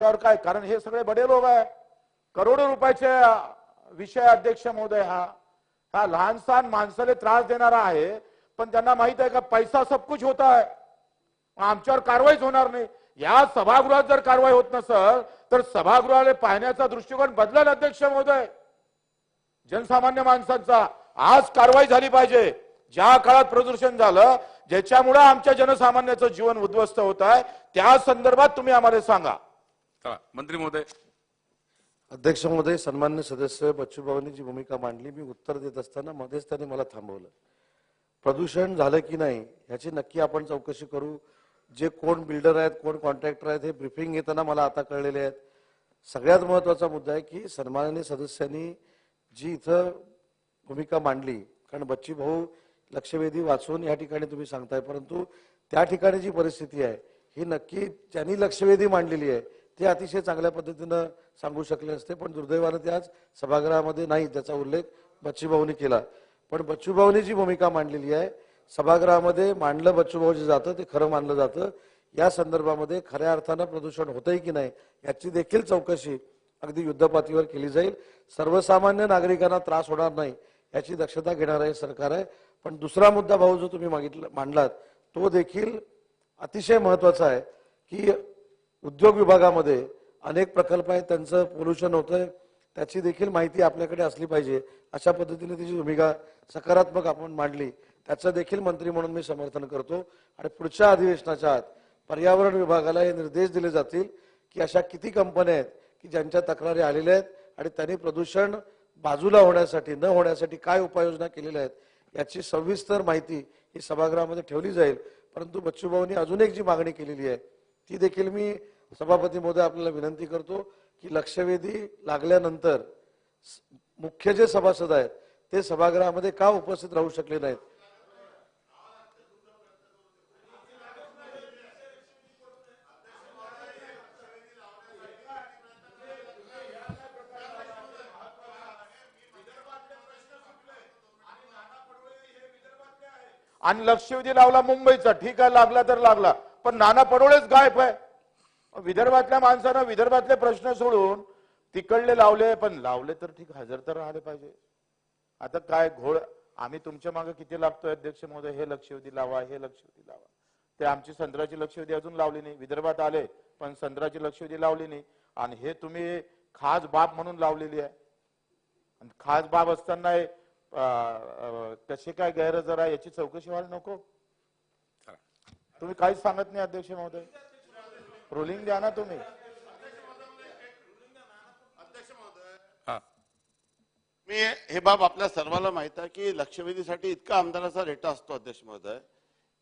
काय? कारण हे सगळे बडे लोक आहे. करोडो रुपयाचे विषय अध्यक्ष महोदय हा. हा लहानसान माणसाला त्रास देणारा आहे. पण त्यांना माहीत आहे का पैसा सब कुछ होता है. आमच्यावर कारवाईच होणार नाही. या सभागृहात जर कारवाई होत नसल तर सभागृहाला पाहण्याचा दृष्टिकोन बदलेल अध्यक्ष महोदय. जनसामान्य माणसांचा. आज कारवाई झाली पाहिजे. ज्या काळात प्रदूषण झालं ज्याच्यामुळे आमच्या जनसामान्याचं जीवन उद्ध्वस्त होत आहे त्या संदर्भात तुम्ही आम्हाला सांगा. मंत्री महोदय. अध्यक्ष महोदय सन्मान्य सदस्य बच्चूभाऊंनी जी भूमिका मांडली. मी उत्तर देत असताना मध्येच त्यांनी मला थांबवलं. प्रदूषण झालं की नाही ह्याची नक्की आपण चौकशी करू. जे कोण बिल्डर आहेत कोण कॉन्ट्रॅक्टर आहेत हे ब्रिफिंग घेताना मला आता कळलेले आहेत. सगळ्यात महत्त्वाचा मुद्दा आहे की सन्माननीय सदस्यांनी जी इथं भूमिका मांडली कारण बच्ची भाऊ लक्षवेधी वाचून या ठिकाणी तुम्ही सांगताय परंतु त्या ठिकाणी जी परिस्थिती आहे ही नक्की ज्यांनी लक्षवेधी मांडलेली आहे. ते अतिशय चांगल्या पद्धतीनं सांगू शकले असते पण दुर्दैवानं ते आज सभागृहामध्ये नाही त्याचा उल्लेख बच्चूभाऊनी केला. पण बच्चूभाऊनी जी भूमिका मांडलेली आहे सभागृहामध्ये मांडलं बच्चूभाऊ जे जातं ते खरं मानलं जातं. या संदर्भामध्ये खऱ्या अर्थानं प्रदूषण होतंय की नाही याची देखील चौकशी अगदी युद्धपातळीवर केली जाईल. सर्वसामान्य नागरिकांना त्रास होणार नाही याची दक्षता घेणार आहे सरकार आहे. पण दुसरा मुद्दा भाऊ जो तुम्ही मागितला मांडलात तो देखील अतिशय महत्त्वाचा आहे की उद्योग विभागामध्ये अनेक प्रकल्प आहेत त्यांचं पोल्युशन होतंय. त्याची देखील माहिती आपल्याकडे असली पाहिजे. अशा पद्धतीने तिची भूमिका सकारात्मक आपण मांडली. त्याचं देखील मंत्री म्हणून मी समर्थन करतो. आणि पुढच्या अधिवेशनाच्या आत पर्यावरण विभागाला हे निर्देश दिले जातील की अशा किती कंपन्या आहेत की ज्यांच्या तक्रारी आलेल्या आहेत आणि त्यांनी प्रदूषण बाजूला होण्यासाठी न होण्यासाठी काय उपाययोजना केलेल्या आहेत याची सविस्तर माहिती ही सभागृहामध्ये ठेवली जाईल. परंतु बच्चूभाऊंनी अजून एक जी मागणी केलेली आहे ती देखील मी सभापती महोदय आपल्याला विनंती करतो की लक्षवेधी लागल्यानंतर मुख्य जे सभासद आहेत ते सभागृहामध्ये का उपस्थित राहू शकले नाहीत? आणि लक्षवेधी लावला मुंबईचा ठीक आहे लागला तर लागला. पण नाना पडोळेच गायब आहे. विदर्भातल्या माणसानं विदर्भातले प्रश्न सोडून तिकडले लावले पण लावले तर ठीक हजर तर राहिले पाहिजे. आता काय घोळ आम्ही तुमच्या मागे किती लागतोय अध्यक्ष महोदय हे लक्षवेधी लावा हे लक्षवेधी लावा. ते आमची संत्र्याची लक्षवेधी अजून लावली नाही. विदर्भात आले पण संत्र्याची लक्षवेधी लावली नाही. आणि हे तुम्ही खास बाब म्हणून लावलेली आहे. आणि खास बाब असताना कसे काय गैरहजर आहे याची चौकशी व्हायला नको. तुम्ही काहीच सांगत नाही अध्यक्ष महोदय. रुलिंग द्या ना तुम्ही. हा. मी हे बाब आपल्या सर्वांना माहीत आहे की लक्षवेधीसाठी इतका आमदाराचा रेटा असतो अध्यक्ष महोदय.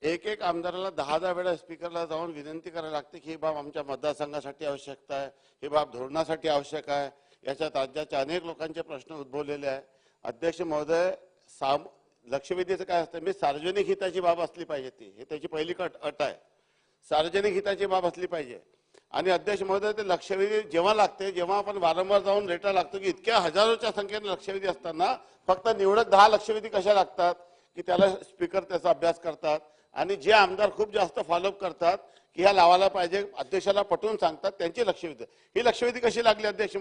एक एक आमदाराला दहा दहा वेळा स्पीकरला जाऊन विनंती करायला लागते की ही बाब आमच्या मतदारसंघासाठी आवश्यकता आहे ही बाब धोरणासाठी आवश्यक आहे. याच्यात राज्याच्या अनेक लोकांचे प्रश्न उद्भवलेले आहे. अध्यक्ष महोदय साम लक्षवेधीचं काय असतं? मी सार्वजनिक हिताची बाब असली पाहिजे ती. हे त्याची पहिली कट अट आहे. सार्वजनिक हिताची बाब असली पाहिजे. आणि अध्यक्ष महोदय ते लक्षवेधी जेव्हा लागते जेव्हा आपण वारंवार जाऊन रेटा लागतो की इतक्या हजारोच्या संख्येने लक्षवेधी असताना फक्त निवडक दहा लक्षवेधी कशा लागतात? की त्याला स्पीकर त्याचा अभ्यास करतात? आणि जे आमदार खूप जास्त फॉलोअप करतात की ह्या लावायला पाहिजे अध्यक्षाला पटवून सांगतात त्यांची लक्षवेधी. ही लक्षवेधी कशी लागली अध्यक्ष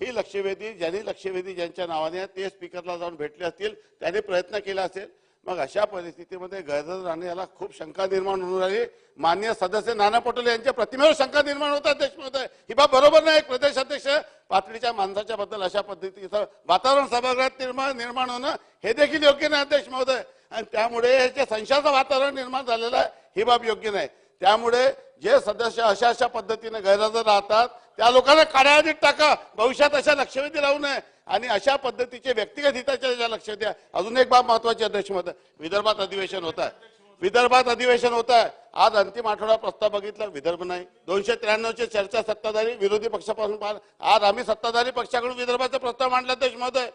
ही लक्षवेधी ज्यांनी लक्षवेधी ज्यांच्या नावाने ते स्पीकरला जाऊन भेटले असतील त्यांनी प्रयत्न केला असेल. मग अशा परिस्थितीमध्ये गैरहजर राहणे याला खूप शंका निर्माण होऊन राहिली. मान्य सदस्य नाना पटोले यांच्या प्रतिमेवर शंका निर्माण होता अध्यक्ष महोदय ही बाब बरोबर नाही एक प्रदेश अध्यक्ष पातळीच्या माणसाच्या बद्दल अशा पद्धतीचं वातावरण सभागृहात निर्माण निर्माण होणं हे देखील योग्य नाही अध्यक्ष महोदय आणि त्यामुळे जे संशयाचं वातावरण निर्माण झालेलं आहे ही बाब योग्य नाही. त्यामुळे जे सदस्य अशा अशा पद्धतीने गैरहजर राहतात त्या लोकांना काड्याआधीत टाका. भविष्यात अशा लक्षवेधी राहू नये. आणि अशा पद्धतीचे व्यक्तिगत हिताच्या लक्ष द्या. अजून एक बाब महत्वाची अध्यक्ष मत विदर्भात अधिवेशन होत आहे विदर्भात अधिवेशन होत आहे आज अंतिम आठवडा प्रस्ताव बघितला विदर्भ नाही. दोनशे त्र्याण्णवची चर्चा सत्ताधारी विरोधी पक्षापासून आज आम्ही सत्ताधारी पक्षाकडून विदर्भाचा प्रस्ताव मांडला अध्यक्ष महोदय.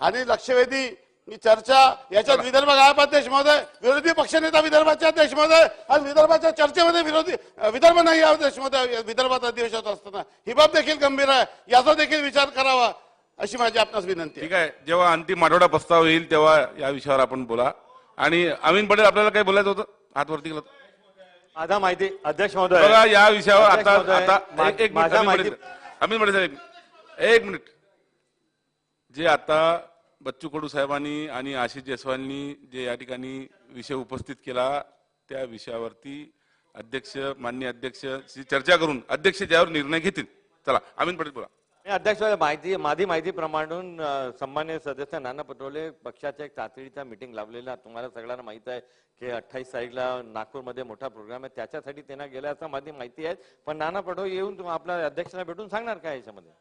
आणि लक्षवेधी ही चर्चा याच्यात विदर्भ गायब अध्यक्ष महोदय विरोधी पक्षनेता विदर्भाचे अध्यक्ष महोदय आणि विदर्भाच्या चर्चेमध्ये विरोधी विदर्भ नाही आहे अध्यक्ष महोदय विदर्भात होत असताना. ही बाब देखील गंभीर आहे याचा देखील विचार करावा अशी माझी आपणास विनंती आहे. ठीक आहे जेव्हा अंतिम आठवडा प्रस्ताव येईल तेव्हा या विषयावर आपण बोला. आणि अमीन पटेल आपल्याला काही बोलायचं होतं? हात वरती केलं माझा माहिती अध्यक्ष महोदय. बघा या विषयावर आता आता एक- एक मिनिट मडे साहेब एक मिनिट. जे आता बच्चू कडू साहेबांनी आणि आशिष जयस्वालनी जे या ठिकाणी विषय उपस्थित केला त्या विषयावरती अध्यक्ष मान्य अध्यक्ष शी चर्चा करून अध्यक्ष ज्यावर निर्णय घेतील चला आम्ही पटेल बोला. अध्यक्ष माहिती माझी माहिती प्रमाणून सन्मान्य सदस्य नाना पटोले पक्षाच्या एक तातडीचा मीटिंग लावलेला तुम्हाला सगळ्यांना माहीत आहे की अठ्ठावीस तारीखला नागपूरमध्ये मोठा प्रोग्राम आहे. त्याच्यासाठी त्यांना गेल्या असं माझी माहिती आहे. पण नाना पटोले येऊन तुम्ही आपल्या अध्यक्षांना भेटून सांगणार काय याच्यामध्ये?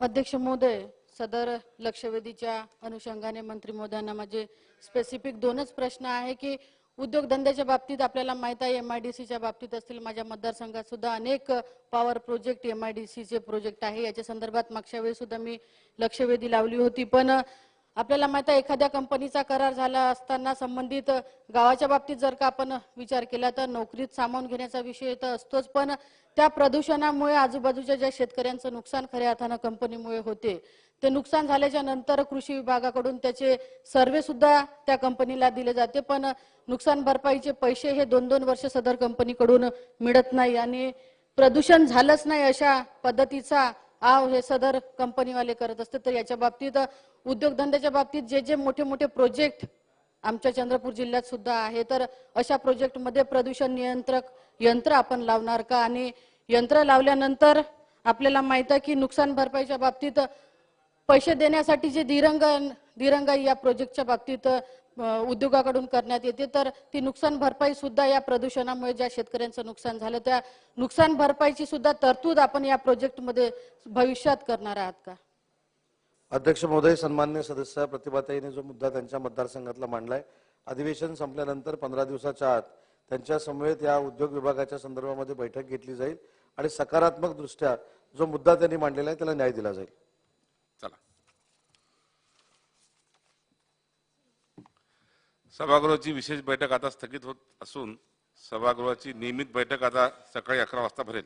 अध्यक्ष महोदय सदर लक्षवेधीच्या अनुषंगाने मंत्री महोदयांना माझे स्पेसिफिक दोनच प्रश्न आहे की उद्योगधंद्याच्या बाबतीत आपल्याला माहीत आहे एम आय डी सीच्या बाबतीत असतील माझ्या मतदारसंघात सुद्धा अनेक power project M I D सीचे प्रोजेक्ट आहे. याच्या संदर्भात मागच्या वेळी सुद्धा मी लक्षवेधी लावली होती. पण आपल्याला माहीत आहे एखाद्या कंपनीचा करार झाला असताना संबंधित गावाच्या बाबतीत जर का आपण विचार केला तर नोकरीत सामावून घेण्याचा विषय तर असतोच पण त्या प्रदूषणामुळे आजूबाजूच्या ज्या शेतकऱ्यांचं नुकसान खऱ्या अर्थानं कंपनीमुळे होते. ते नुकसान झाल्याच्यानंतर कृषी विभागाकडून त्याचे सर्वे सुद्धा त्या कंपनीला दिले जाते पण नुकसान भरपाईचे पैसे हे दोन दोन वर्ष सदर कंपनीकडून मिळत नाही आणि प्रदूषण झालंच नाही अशा पद्धतीचा आव हे सदर कंपनीवाले करत असते तर याच्या बाबतीत उद्योगधंद्याच्या बाबतीत जे जे मोठे मोठे प्रोजेक्ट आमच्या चंद्रपूर जिल्ह्यात सुद्धा आहे तर अशा प्रोजेक्टमध्ये प्रदूषण नियंत्रक यंत्र आपण लावणार का? आणि यंत्र लावल्यानंतर आपल्याला माहीत आहे की नुकसान भरपाईच्या बाबतीत पैसे देण्यासाठी जे दिरंगण दिरंगाई या प्रोजेक्टच्या बाबतीत उद्योगाकडून करण्यात येते तर ती नुकसान भरपाई सुद्धा या प्रदूषणामुळे ज्या शेतकऱ्यांचं नुकसान झालं त्या नुकसान भरपाईची सुद्धा तरतूद आपण या प्रोजेक्टमध्ये भविष्यात करणार आहात का? अध्यक्ष महोदय सन्मान्य सदस्य प्रतिभाताईने जो मुद्दा त्यांच्या मतदारसंघातला मांडलाय अधिवेशन संपल्यानंतर पंधरा दिवसाच्या आत त्यांच्या समवेत या उद्योग विभागाच्या संदर्भामध्ये बैठक घेतली जाईल आणि सकारात्मक दृष्ट्या जो मुद्दा त्यांनी मांडलेला आहे त्याला न्याय दिला जाईल. चला. सभागृहाची विशेष बैठक आता स्थगित होत असून सभागृहाची नियमित बैठक आता सकाळी अकरा वाजता भरेल